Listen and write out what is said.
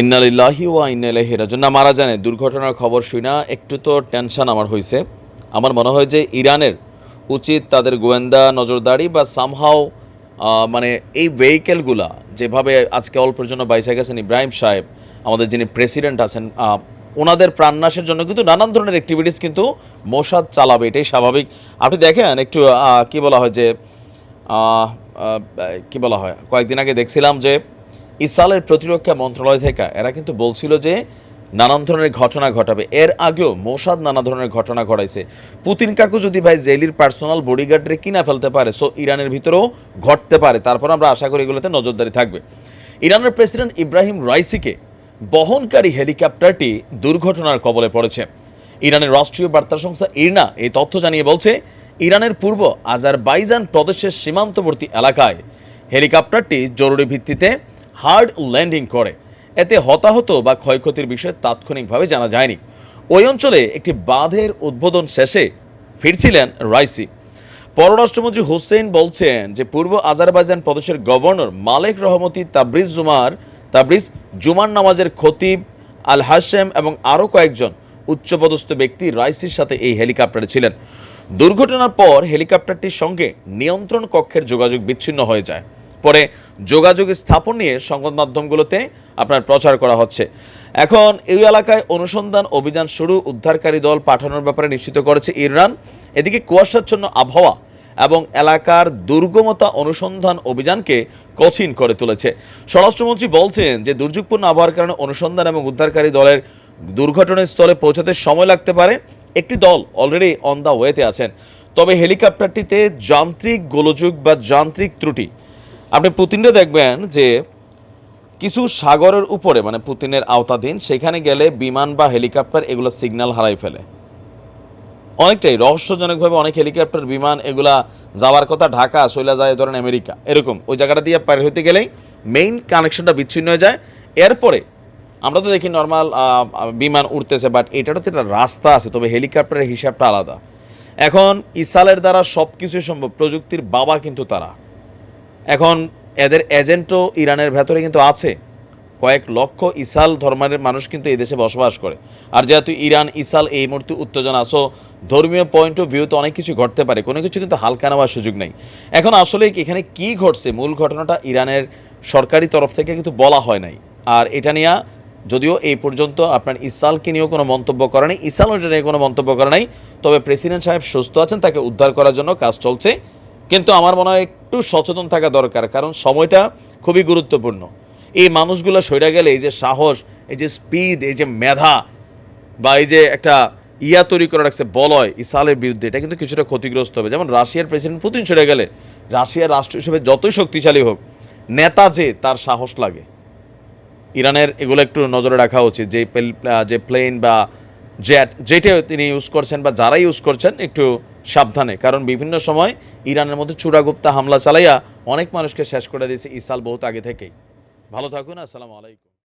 ইন্নালিল্লাহি ওয়া ইন্নাইলাইহি রাজিউন। না, মারা জানে দুর্ঘটনার খবর শুই একটু তো টেনশন আমার হয়েছে আমার মনে হয় যে ইরানের উচিত তাদের গোয়েন্দা নজরদারি বা সামহাও মানে এই ভেহিকেলগুলা যেভাবে আজকে অল্পের জন্য বাইসে গেছেন ইব্রাহিম সাহেব, আমাদের যিনি প্রেসিডেন্ট আছেন ওনাদের প্রাণনাশের জন্য কিন্তু নানান ধরনের অ্যাক্টিভিটিস কিন্তু মোসাদ চালাবে। এটাই স্বাভাবিক। আপনি দেখেন একটু কি বলা হয় যে কি বলা হয়? কয়েকদিন আগে দেখছিলাম যে ইসরায়েলের প্রতিরক্ষা মন্ত্রণালয় থেকে এরা কিন্তু বলছিল যে নানান ধরনের ঘটনা ঘটাবে। এর আগেও মোসাদ নানা ধরনের ঘটনা ঘটাইছে। পুতিন কাকু যদি ভাই জেলির পার্সোনাল বডিগার্ডরে কিনা ফেলতে পারে সো ইরানের ভিতরেও ঘটতে পারে। তারপর আমরা আশা করি এগুলোতে নজরদারি থাকবে। ইরানের প্রেসিডেন্ট ইব্রাহিম রাইসিকে বহনকারী হেলিকপ্টারটি দুর্ঘটনার কবলে পড়েছে। ইরানের রাষ্ট্রীয় বার্তা সংস্থা ইরনা এই তথ্য জানিয়ে বলছে, ইরানের পূর্ব আজারবাইজান প্রদেশের সীমান্তবর্তী এলাকায় হেলিকপ্টারটি জরুরি ভিত্তিতে হার্ড ল্যান্ডিং করে। এতে হতাহত বা ক্ষয়ক্ষতির বিষয়ে তাৎক্ষণিকভাবে জানা যায়নি। ওই অঞ্চলে একটি বাঁধের উদ্বোধন শেষে ফিরছিলেন রাইসি। পররাষ্ট্রমন্ত্রী হোসেন বলছেন যে, পূর্ব আজারবাইজান প্রদেশের গভর্নর মালেক রহমতি তাবরিজ জুমার তাবরিজ জুমার নামাজের খতিব আল হাশেম এবং আরও কয়েকজন উচ্চপদস্থ ব্যক্তি রাইসির সাথে এই হেলিকপ্টারে ছিলেন। দুর্ঘটনার পর হেলিকপ্টারটির সঙ্গে নিয়ন্ত্রণ কক্ষের যোগাযোগ বিচ্ছিন্ন হয়ে যায়। পরে যোগাযোগ স্থাপন নিয়ে সংবাদ মাধ্যমগুলোতে আপনার প্রচার করা হচ্ছে। এখন এই এলাকায় অনুসন্ধান অভিযান শুরু, উদ্ধারকারী দল পাঠানোর ব্যাপারে নিশ্চিত করেছে ইরান। এদিকে কুয়াশাচ্ছন্ন আবহাওয়া এবং এলাকার দুর্গমতা অনুসন্ধান অভিযানকে কঠিন করে তুলেছে। স্বরাষ্ট্রমন্ত্রী বলছেন যে, দুর্যোগপূর্ণ আবহাওয়ার কারণে অনুসন্ধান এবং উদ্ধারকারী দলের দুর্ঘটনাস্থলে পৌঁছাতে সময় লাগতে পারে। একটি দল অলরেডি অন দ্য ওয়েতে আছেন। তবে হেলিকপ্টারটিতে যান্ত্রিক গোলযোগ বা যান্ত্রিক ত্রুটি আপনি পুতিনরা দেখবেন যে কিছু সাগরের উপরে মানে পুতিনের আওতাধীন, সেখানে গেলে বিমান বা হেলিকপ্টার এগুলো সিগন্যাল হারাই ফেলে। অনেকটাই রহস্যজনকভাবে অনেক হেলিকপ্টার বিমান এগুলা যাওয়ার কথা ঢাকা চলে যায় ধরেন আমেরিকা। এরকম, ওই জায়গাটা দিয়ে পার হইতে গেলেই মেইন কানেকশনটা বিচ্ছিন্ন হয়ে যায়। এরপরে আমরা তো দেখি নর্মাল বিমান উঠতেছে বাট এটারও তো একটা রাস্তা আছে, তবে হেলিকপ্টারের হিসাবটা আলাদা। এখন ইসালের দ্বারা সব কিছুই সম্ভব, প্রযুক্তির বাবা কিন্তু তারা। এখন এদের এজেন্টও ইরানের ভেতরে কিন্তু আছে। কয়েক লক্ষ ইসাল ধর্মের মানুষ কিন্তু এই দেশে বসবাস করে। আর যেহেতু ইরান, ইসাল এই মুহূর্তে উত্তেজনা আসো ধর্মীয় পয়েন্ট অফ ভিউতে অনেক কিছু ঘটতে পারে। কোনো কিছু কিন্তু হালকা নেওয়ার সুযোগ নেই। এখন আসলে এখানে কি ঘটছে? মূল ঘটনাটা ইরানের সরকারি তরফ থেকে কিন্তু বলা হয় নাই। আর এটা নিয়ে যদিও এই পর্যন্ত আপনার ইসালকে নিয়েও কোনো মন্তব্য করে নাই ইসাল এটা নিয়ে কোনো মন্তব্য করে নাই। তবে প্রেসিডেন্ট সাহেব সুস্থ আছেন, তাকে উদ্ধার করার জন্য কাজ চলছে। কিন্তু আমার মনে হয় একটু সচেতন থাকা দরকার, কারণ সময়টা খুবই গুরুত্বপূর্ণ। এই মানুষগুলো সইরা গেলে এই যে সাহস, এই যে স্পিড এই যে মেধা, বা এই যে একটা ইয়া তৈরি করে রাখছে বলয়, ইসালের বিরুদ্ধে, এটা কিন্তু কিছুটা ক্ষতিগ্রস্ত হবে। যেমন রাশিয়ার প্রেসিডেন্ট পুতিন সরে গেলে, রাশিয়ার রাষ্ট্র হিসেবে যতই শক্তিশালী হোক, নেতা যে, তার সাহস লাগে। ইরানের এগুলো একটু নজরে রাখা উচিত, যে যে প্লেন বা জেট যেটা তিনি ইউজ করছেন বা যারা ইউজ করছেন, একটু সাবধানে, কারণ বিভিন্ন সময় ইরানের মধ্যে চূড়াগুপ্তা হামলা চালাইয়া অনেক মানুষকে শেষ করে দিয়েছে ইসাল বহুত আগে থেকেই। ভালো থাকুন, আসসালামু আলাইকুম।